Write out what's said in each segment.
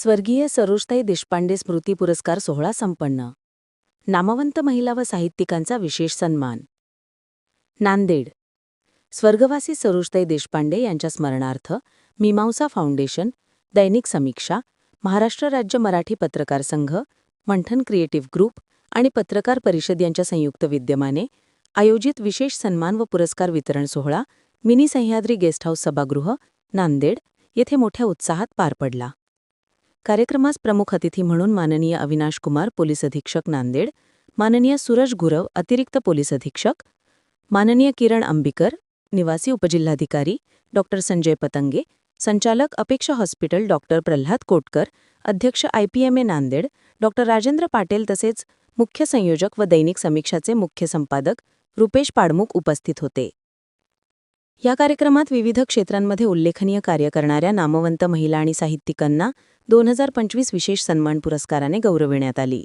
स्वर्गीय सरोजताई देशपांडे स्मृती पुरस्कार सोहळा संपन्न. नामवंत महिला व साहित्यिकांचा विशेष सन्मान. नांदेड. स्वर्गवासी सरोजताई देशपांडे यांच्या स्मरणार्थ मीमांसा फाउंडेशन दैनिक समीक्षा महाराष्ट्र राज्य मराठी पत्रकार संघ मंठन क्रिएटिव्ह ग्रुप आणि पत्रकार परिषद यांच्या संयुक्त विद्यमाने आयोजित विशेष सन्मान व पुरस्कार वितरण सोहळा मिनी सह्याद्री गेस्ट हाऊस सभागृह नांदेड येथे मोठ्या उत्साहात पार पडला. कार्यक्रमास प्रमुख अतिथी म्हणून माननीय अविनाश कुमार पोलीस अधीक्षक नांदेड माननीय सूरज गुरव अतिरिक्त पोलीस अधीक्षक माननीय किरण अंबिकर निवासी उपजिल्हाधिकारी डॉक्टर संजय पतंगे संचालक अपेक्षा हॉस्पिटल डॉक्टर प्रल्हाद कोटकर अध्यक्ष आयपीएमए नांदेड डॉक्टर राजेंद्र पाटेल तसेच मुख्य संयोजक व दैनिक समीक्षाचे मुख्य संपादक रुपेश पाडमुख उपस्थित होते. या कार्यक्रमात विविध क्षेत्रांमध्ये उल्लेखनीय कार्य करणाऱ्या नामवंत महिला आणि साहित्यिकांना दोन हजार पंचवीस विशेष सन्मान पुरस्काराने गौरविण्यात आली.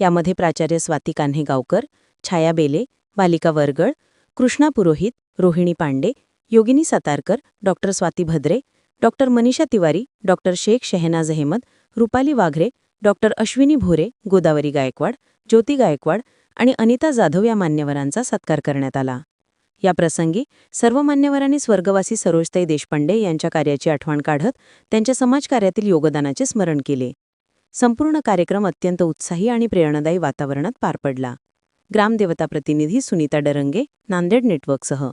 यामध्ये प्राचार्य स्वाती कान्हे Gavkar Chhaya Bele Balika Vargal Krishna Purohit Rohini Pande Yogini Satarkar doctor Swati Bhadre doctor Manisha Tiwari doctor Shaikh Shahnaz Ahmad Rupali Waghre doctor Ashwini Bhore Godavari Gaikwad Jyoti Gaikwad आणि अनिता जाधव या मान्यवरांचा सत्कार करण्यात आला. या प्रसंगी सर्व मान्यवरांनी स्वर्गवासी सरोजताई देशपांडे यांच्या कार्याची आठवण काढत त्यांच्या समाजकार्यातील योगदानाचे स्मरण केले. संपूर्ण कार्यक्रम अत्यंत उत्साही आणि प्रेरणादायी वातावरणात पार पडला. ग्रामदेवता प्रतिनिधी सुनीता डरंगे नांदेड नेटवर्कसह.